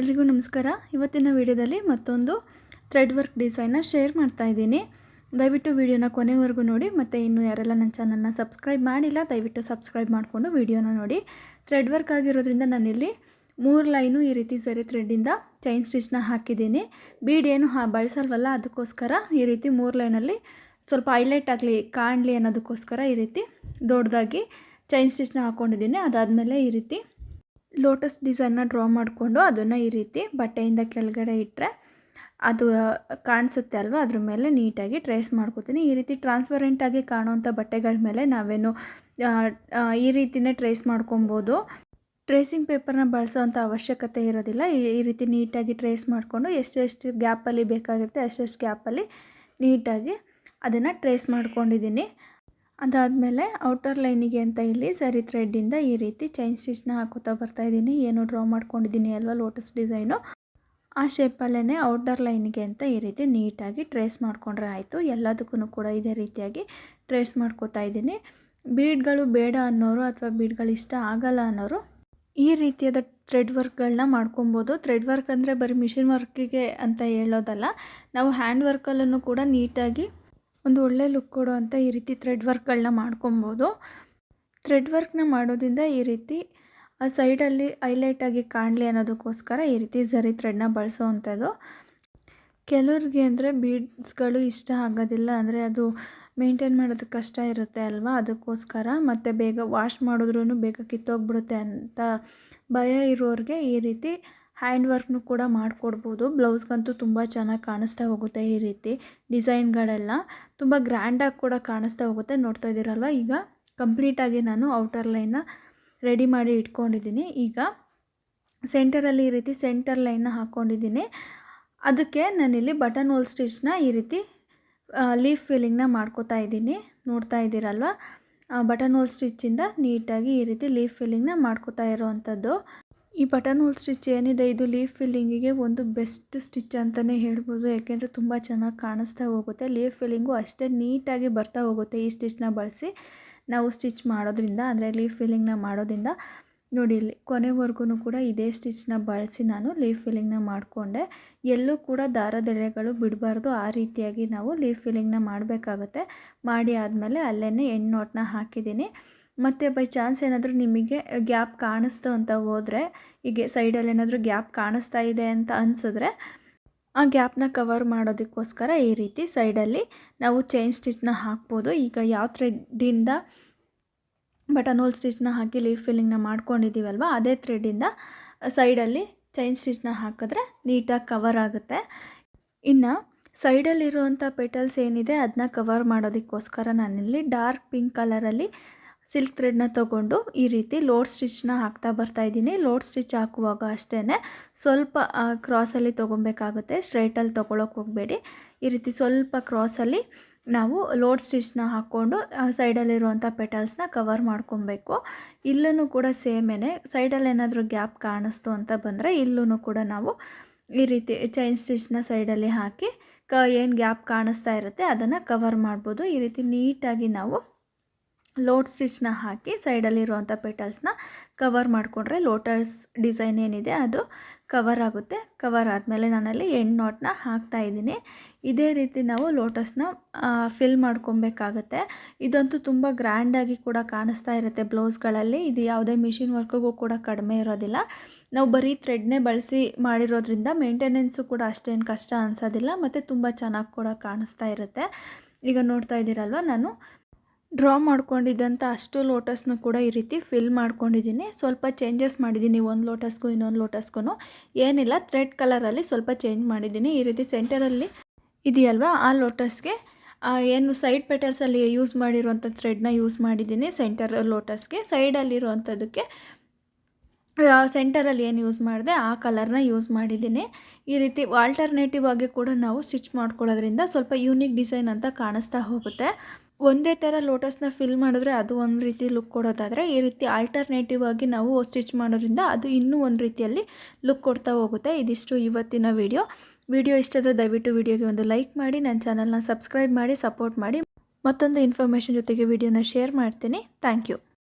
ಎಲ್ರಿಗೂ ನಮಸ್ಕಾರ. ಇವತ್ತಿನ ವಿಡಿಯೋದಲ್ಲಿ ಮತ್ತೊಂದು ಥ್ರೆಡ್ ವರ್ಕ್ ಡಿಸೈನ್ನ ಶೇರ್ ಮಾಡ್ತಾ ಇದ್ದೀನಿ. ದಯವಿಟ್ಟು ವಿಡಿಯೋನ ಕೊನೆವರೆಗೂ ನೋಡಿ, ಮತ್ತು ಇನ್ನು ಯಾರೆಲ್ಲ ನನ್ನ ಚಾನಲ್ನ ಸಬ್ಸ್ಕ್ರೈಬ್ ಮಾಡಿಲ್ಲ, ದಯವಿಟ್ಟು ಸಬ್ಸ್ಕ್ರೈಬ್ ಮಾಡಿಕೊಂಡು ವಿಡಿಯೋನ ನೋಡಿ. ಥ್ರೆಡ್ ವರ್ಕ್ ಆಗಿರೋದ್ರಿಂದ ನಾನಿಲ್ಲಿ ಮೂರು ಲೈನು ಈ ರೀತಿ ಸರಿ ಥ್ರೆಡ್ಡಿಂದ ಚೈನ್ ಸ್ಟಿಚ್ನ ಹಾಕಿದ್ದೀನಿ. ಬೀಡ್ ಏನು ಹಾ, ಬಳಸಲ್ವಲ್ಲ, ಅದಕ್ಕೋಸ್ಕರ ಈ ರೀತಿ ಮೂರು ಲೈನಲ್ಲಿ ಸ್ವಲ್ಪ ಹೈಲೈಟ್ ಆಗಲಿ, ಕಾಣಲಿ ಅನ್ನೋದಕ್ಕೋಸ್ಕರ ಈ ರೀತಿ ದೊಡ್ಡದಾಗಿ ಚೈನ್ ಸ್ಟಿಚ್ನ ಹಾಕ್ಕೊಂಡಿದ್ದೀನಿ ಅದಾದಮೇಲೆ ಈ ರೀತಿ ಲೋಟಸ್ ಡಿಸೈನ್ನ ಡ್ರಾ ಮಾಡಿಕೊಂಡು ಅದನ್ನು ಈ ರೀತಿ ಬಟ್ಟೆಯಿಂದ ಕೆಳಗಡೆ ಇಟ್ಟರೆ ಅದು ಕಾಣಿಸುತ್ತೆ ಅಲ್ವಾ? ಅದ್ರ ಮೇಲೆ ನೀಟಾಗಿ ಟ್ರೇಸ್ ಮಾಡ್ಕೋತೀನಿ. ಈ ರೀತಿ ಟ್ರಾನ್ಸ್ಪರೆಂಟಾಗಿ ಕಾಣುವಂಥ ಬಟ್ಟೆಗಳ ಮೇಲೆ ನಾವೇನು ಈ ರೀತಿಯೇ ಟ್ರೇಸ್ ಮಾಡ್ಕೊಬೋದು. ಟ್ರೇಸಿಂಗ್ ಪೇಪರ್ನ ಬಳಸೋವಂಥ ಅವಶ್ಯಕತೆ ಇರೋದಿಲ್ಲ. ಈ ರೀತಿ ನೀಟಾಗಿ ಟ್ರೇಸ್ ಮಾಡಿಕೊಂಡು ಎಷ್ಟೆಷ್ಟು ಗ್ಯಾಪಲ್ಲಿ ಬೇಕಾಗಿರುತ್ತೆ ಅಷ್ಟೆಷ್ಟು ಗ್ಯಾಪಲ್ಲಿ ನೀಟಾಗಿ ಅದನ್ನು ಟ್ರೇಸ್ ಮಾಡ್ಕೊಂಡಿದ್ದೀನಿ. ಅದಾದಮೇಲೆ ಔಟರ್ ಲೈನಿಗೆ ಅಂತ ಇಲ್ಲಿ ಸರಿ ಥ್ರೆಡ್ಡಿಂದ ಈ ರೀತಿ ಚೈನ್ ಸ್ಟಿಚ್ನ ಹಾಕೋತಾ ಬರ್ತಾಯಿದ್ದೀನಿ ಏನು ಡ್ರಾ ಮಾಡ್ಕೊಂಡಿದ್ದೀನಿ ಅಲ್ವಾ ಲೋಟಸ್ ಡಿಸೈನು ಆ ಶೇಪಲ್ಲೇ ಔಟರ್ ಲೈನಿಗೆ ಅಂತ ಈ ರೀತಿ ನೀಟಾಗಿ ಟ್ರೇಸ್ ಮಾಡಿಕೊಂಡ್ರೆ ಆಯಿತು. ಎಲ್ಲದಕ್ಕೂ ಕೂಡ ಇದೇ ರೀತಿಯಾಗಿ ಟ್ರೇಸ್ ಮಾಡ್ಕೋತಾ ಇದ್ದೀನಿ. ಬೀಡ್ಗಳು ಬೇಡ ಅನ್ನೋರು ಅಥವಾ ಬೀಡ್ಗಳು ಇಷ್ಟ ಆಗಲ್ಲ ಅನ್ನೋರು ಈ ರೀತಿಯಾದ ಥ್ರೆಡ್ ವರ್ಕ್ಗಳನ್ನ ಮಾಡ್ಕೊಬೋದು. ಥ್ರೆಡ್ ವರ್ಕ್ ಅಂದರೆ ಬರೀ ಮಿಷಿನ್ ವರ್ಕಿಗೆ ಅಂತ ಹೇಳೋದಲ್ಲ. ನಾವು ಹ್ಯಾಂಡ್ ವರ್ಕಲ್ಲೂ ಕೂಡ ನೀಟಾಗಿ ಒಂದು ಒಳ್ಳೆ ಲುಕ್ ಕೊಡುವಂಥ ಈ ರೀತಿ ಥ್ರೆಡ್ ವರ್ಕ್ಗಳನ್ನ ಮಾಡ್ಕೊಬೋದು. ಥ್ರೆಡ್ ವರ್ಕ್ನ ಮಾಡೋದ್ರಿಂದ ಈ ರೀತಿ ಆ ಸೈಡಲ್ಲಿ ಹೈಲೈಟಾಗಿ ಕಾಣಲಿ ಅನ್ನೋದಕ್ಕೋಸ್ಕರ ಈ ರೀತಿ ಝರಿ ಥ್ರೆಡ್ನ ಬಳಸೋವಂಥದ್ದು ಕೆಲವ್ರಿಗೆ ಅಂದರೆ ಬೀಡ್ಸ್ಗಳು ಇಷ್ಟ ಆಗೋದಿಲ್ಲ ಅಂದರೆ ಅದು ಮೇಂಟೈನ್ ಮಾಡೋದು ಕಷ್ಟ ಇರುತ್ತೆ ಅಲ್ವಾ? ಅದಕ್ಕೋಸ್ಕರ ಮತ್ತು ಬೇಗ ವಾಶ್ ಮಾಡಿದ್ರೂ ಬೇಗ ಕಿತ್ತೋಗ್ಬಿಡುತ್ತೆ ಅಂತ ಭಯ ಇರೋರಿಗೆ ಈ ರೀತಿ ಹ್ಯಾಂಡ್ ವರ್ಕ್ನು ಕೂಡ ಮಾಡಿಕೊಡ್ಬೋದು. ಬ್ಲೌಸ್ಗಂತೂ ತುಂಬ ಚೆನ್ನಾಗಿ ಕಾಣಿಸ್ತಾ ಹೋಗುತ್ತೆ ಈ ರೀತಿ ಡಿಸೈನ್ಗಳೆಲ್ಲ. ತುಂಬ ಗ್ರ್ಯಾಂಡಾಗಿ ಕೂಡ ಕಾಣಿಸ್ತಾ ಹೋಗುತ್ತೆ. ನೋಡ್ತಾ ಇದ್ದೀರಲ್ವ? ಈಗ ಕಂಪ್ಲೀಟಾಗಿ ನಾನು ಔಟರ್ ಲೈನ್ನ ರೆಡಿ ಮಾಡಿ ಇಟ್ಕೊಂಡಿದ್ದೀನಿ. ಈಗ ಸೆಂಟರಲ್ಲಿ ಈ ರೀತಿ ಸೆಂಟರ್ ಲೈನ್ನ ಹಾಕ್ಕೊಂಡಿದ್ದೀನಿ. ಅದಕ್ಕೆ ನಾನಿಲ್ಲಿ ಬಟನ್ ಹೋಲ್ ಸ್ಟಿಚ್ನ ಈ ರೀತಿ ಲೀಫ್ ಫೀಲಿಂಗ್ನ ಮಾಡ್ಕೋತಾ ಇದ್ದೀನಿ. ನೋಡ್ತಾ ಇದ್ದೀರಲ್ವ? ಬಟನ್ ಹೋಲ್ ಸ್ಟಿಚ್ಚಿಂದ ನೀಟಾಗಿ ಈ ರೀತಿ ಲೀಫ್ ಫೀಲಿಂಗ್ನ ಮಾಡ್ಕೋತಾ ಇರೋವಂಥದ್ದು. ಈ ಬಟನ್ ಹೋಲ್ ಸ್ಟಿಚ್ ಏನಿದೆ, ಇದು ಲೀಫ್ ಫಿಲ್ಲಿಂಗಿಗೆ ಒಂದು ಬೆಸ್ಟ್ ಸ್ಟಿಚ್ ಅಂತಲೇ ಹೇಳ್ಬೋದು. ಯಾಕೆಂದರೆ ತುಂಬ ಚೆನ್ನಾಗಿ ಕಾಣಿಸ್ತಾ ಹೋಗುತ್ತೆ. ಲೀಫ್ ಫಿಲ್ಲಿಂಗು ಅಷ್ಟೇ ನೀಟಾಗಿ ಬರ್ತಾ ಹೋಗುತ್ತೆ ಈ ಸ್ಟಿಚ್ನ ಬಳಸಿ. ನಾವು ಸ್ಟಿಚ್ ಮಾಡೋದ್ರಿಂದ, ಅಂದರೆ ಲೀಫ್ ಫಿಲ್ಲಿಂಗ್ನ ಮಾಡೋದ್ರಿಂದ. ನೋಡಿ, ಇಲ್ಲಿ ಕೊನೆವರೆಗೂ ಕೂಡ ಇದೇ ಸ್ಟಿಚ್ನ ಬಳಸಿ ನಾನು ಲೀಫ್ ಫಿಲ್ಲಿಂಗ್ನ ಮಾಡಿಕೊಂಡೆ. ಎಲ್ಲೂ ಕೂಡ ದಾರದೆಳೆಗಳು ಬಿಡಬಾರ್ದು. ಆ ರೀತಿಯಾಗಿ ನಾವು ಲೀಫ್ ಫಿಲ್ಲಿಂಗ್ನ ಮಾಡಬೇಕಾಗುತ್ತೆ. ಮಾಡಿ ಆದಮೇಲೆ ಅಲ್ಲೇ ಹೆಣ್ಣು ನೋಟನ್ನ ಹಾಕಿದ್ದೀನಿ. ಮತ್ತು ಬೈ ಚಾನ್ಸ್ ಏನಾದರೂ ನಿಮಗೆ ಗ್ಯಾಪ್ ಕಾಣಿಸ್ತು ಅಂತ ಹೋದರೆ, ಹೀಗೆ ಸೈಡಲ್ಲಿ ಏನಾದರೂ ಗ್ಯಾಪ್ ಕಾಣಿಸ್ತಾ ಇದೆ ಅಂತ ಅನಿಸಿದ್ರೆ, ಆ ಗ್ಯಾಪ್ನ ಕವರ್ ಮಾಡೋದಕ್ಕೋಸ್ಕರ ಈ ರೀತಿ ಸೈಡಲ್ಲಿ ನಾವು ಚೈನ್ ಸ್ಟಿಚ್ನ ಹಾಕ್ಬೋದು. ಈಗ ಯಾವ ಥ್ರೆಡ್ಡಿಂದ ಬಟನ್ ಹೋಲ್ ಸ್ಟಿಚ್ನ ಹಾಕಿ ಲೀಫ್ ಫಿಲ್ಲಿಂಗ್ನ ಮಾಡ್ಕೊಂಡಿದ್ದೀವಲ್ವ ಅದೇ ಥ್ರೆಡ್ಡಿಂದ ಸೈಡಲ್ಲಿ ಚೈನ್ ಸ್ಟಿಚ್ನ ಹಾಕಿದ್ರೆ ನೀಟಾಗಿ ಕವರ್ ಆಗುತ್ತೆ. ಇನ್ನು ಸೈಡಲ್ಲಿರುವಂಥ ಪೆಟಲ್ಸ್ ಏನಿದೆ ಅದನ್ನ ಕವರ್ ಮಾಡೋದಕ್ಕೋಸ್ಕರ ನಾನಿಲ್ಲಿ ಡಾರ್ಕ್ ಪಿಂಕ್ ಕಲರಲ್ಲಿ ಸಿಲ್ಕ್ ಥ್ರೆಡ್ನ ತೊಗೊಂಡು ಈ ರೀತಿ ಲೋಡ್ ಸ್ಟಿಚ್ನ ಹಾಕ್ತಾ ಬರ್ತಾ ಇದ್ದೀನಿ. ಲೋಡ್ ಸ್ಟಿಚ್ ಹಾಕುವಾಗ ಅಷ್ಟೇ ಸ್ವಲ್ಪ ಕ್ರಾಸಲ್ಲಿ ತೊಗೊಬೇಕಾಗುತ್ತೆ ಸ್ಟ್ರೈಟಲ್ಲಿ ತೊಗೊಳಕ್ಕೆ ಹೋಗಬೇಡಿ. ಈ ರೀತಿ ಸ್ವಲ್ಪ ಕ್ರಾಸಲ್ಲಿ ನಾವು ಲೋಡ್ ಸ್ಟಿಚ್ನ ಹಾಕ್ಕೊಂಡು ಸೈಡಲ್ಲಿರುವಂಥ ಪೆಟಲ್ಸ್ನ ಕವರ್ ಮಾಡ್ಕೊಬೇಕು. ಇಲ್ಲೂ ಕೂಡ ಸೇಮೇನೆ, ಸೈಡಲ್ಲಿ ಏನಾದರೂ ಗ್ಯಾಪ್ ಕಾಣಿಸ್ತು ಅಂತ ಬಂದರೆ ಇಲ್ಲೂ ಕೂಡ ನಾವು ಈ ರೀತಿ ಚೈನ್ ಸ್ಟಿಚ್ನ ಸೈಡಲ್ಲಿ ಹಾಕಿ, ಕ, ಏನು ಗ್ಯಾಪ್ ಕಾಣಿಸ್ತಾ ಇರುತ್ತೆ ಅದನ್ನು ಕವರ್ ಮಾಡ್ಬೋದು. ಈ ರೀತಿ ನೀಟಾಗಿ ನಾವು ಲೋಟ್ ಸ್ಟಿಚ್ನ ಹಾಕಿ ಸೈಡಲ್ಲಿರುವಂಥ ಪೆಟಲ್ಸ್ನ ಕವರ್ ಮಾಡಿಕೊಂಡ್ರೆ ಲೋಟಸ್ ಡಿಸೈನ್ ಏನಿದೆ ಅದು ಕವರ್ ಆಗುತ್ತೆ. ಕವರ್ ಆದಮೇಲೆ ನಾನಲ್ಲಿ ಎಂಡ್ ನಾಟ್ನ ಹಾಕ್ತಾ ಇದ್ದೀನಿ. ಇದೇ ರೀತಿ ನಾವು ಲೋಟಸ್ನ ಫಿಲ್ ಮಾಡ್ಕೊಬೇಕಾಗತ್ತೆ. ಇದಂತೂ ತುಂಬ ಗ್ರ್ಯಾಂಡಾಗಿ ಕೂಡ ಕಾಣಿಸ್ತಾ ಇರುತ್ತೆ ಬ್ಲೌಸ್ಗಳಲ್ಲಿ. ಇದು ಯಾವುದೇ ಮಿಷಿನ್ ವರ್ಕ್ಗೂ ಕೂಡ ಕಡಿಮೆ ಇರೋದಿಲ್ಲ. ನಾವು ಬರೀ ಥ್ರೆಡ್ನೇ ಬಳಸಿ ಮಾಡಿರೋದ್ರಿಂದ ಮೇಂಟೆನೆನ್ಸು ಕೂಡ ಅಷ್ಟೇನು ಕಷ್ಟ ಅನಿಸೋದಿಲ್ಲ. ಮತ್ತು ತುಂಬ ಚೆನ್ನಾಗಿ ಕೂಡ ಕಾಣಿಸ್ತಾ ಇರುತ್ತೆ. ಈಗ ನೋಡ್ತಾ ಇದ್ದೀರಲ್ವ ನಾನು? ಡ್ರಾ ಮಾಡ್ಕೊಂಡಿದ್ದಂಥ ಅಷ್ಟು ಲೋಟಸ್ನು ಕೂಡ ಈ ರೀತಿ ಫಿಲ್ ಮಾಡ್ಕೊಂಡಿದ್ದೀನಿ. ಸ್ವಲ್ಪ ಚೇಂಜಸ್ ಮಾಡಿದ್ದೀನಿ. ಒಂದು ಲೋಟಸ್ಗೂ ಇನ್ನೊಂದು ಲೋಟಸ್ಗೂ ಏನಿಲ್ಲ ಥ್ರೆಡ್ ಕಲರಲ್ಲಿ ಸ್ವಲ್ಪ ಚೇಂಜ್ ಮಾಡಿದ್ದೀನಿ. ಈ ರೀತಿ ಸೆಂಟರಲ್ಲಿ ಇದೆಯಲ್ವಾ? ಆ ಲೋಟಸ್ಗೆ ಏನು ಸೈಡ್ ಪೆಟಲ್ಸಲ್ಲಿ ಯೂಸ್ ಮಾಡಿರುವಂಥ ಥ್ರೆಡ್ನ ಯೂಸ್ ಮಾಡಿದ್ದೀನಿ ಸೆಂಟರ್ ಲೋಟಸ್ಗೆ ಸೈಡಲ್ಲಿರುವಂಥದ್ದಕ್ಕೆ ಸೆಂಟರಲ್ಲಿ ಏನು ಯೂಸ್ ಮಾಡಿದೆ, ಆ ಕಲರ್ನ ಯೂಸ್ ಮಾಡಿದ್ದೀನಿ. ಈ ರೀತಿ ಆಲ್ಟರ್ನೇಟಿವ್ ಆಗಿ ಕೂಡ ನಾವು ಸ್ಟಿಚ್ ಮಾಡ್ಕೊಳ್ಳೋದ್ರಿಂದ ಸ್ವಲ್ಪ ಯೂನಿಕ್ ಡಿಸೈನ್ ಅಂತ ಕಾಣಿಸ್ತಾ ಹೋಗುತ್ತೆ. ಒಂದೇ ಥರ ಲೋಟಸ್ನ ಫಿಲ್ ಮಾಡಿದ್ರೆ ಅದು ಒಂದು ರೀತಿ ಲುಕ್ ಕೊಡೋದಾದರೆ ಈ ರೀತಿ ಆಲ್ಟರ್ನೇಟಿವ್ ಆಗಿ ನಾವು ಸ್ಟಿಚ್ ಮಾಡೋದ್ರಿಂದ ಅದು ಇನ್ನೂ ಒಂದು ರೀತಿಯಲ್ಲಿ ಲುಕ್ ಕೊಡ್ತಾ ಹೋಗುತ್ತೆ. ಇದಿಷ್ಟು ಇವತ್ತಿನ ವಿಡಿಯೋ ವಿಡಿಯೋ ಇಷ್ಟಾದರೆ ದಯವಿಟ್ಟು ವಿಡಿಯೋಗೆ ಒಂದು ಲೈಕ್ ಮಾಡಿ, ನನ್ನ ಚಾನಲ್ನ ಸಬ್ಸ್ಕ್ರೈಬ್ ಮಾಡಿ ಸಪೋರ್ಟ್ ಮಾಡಿ. ಮತ್ತೊಂದು ಇನ್ಫಾರ್ಮೇಷನ್ ಜೊತೆಗೆ ವಿಡಿಯೋನ ಶೇರ್ ಮಾಡ್ತೀನಿ. Thank you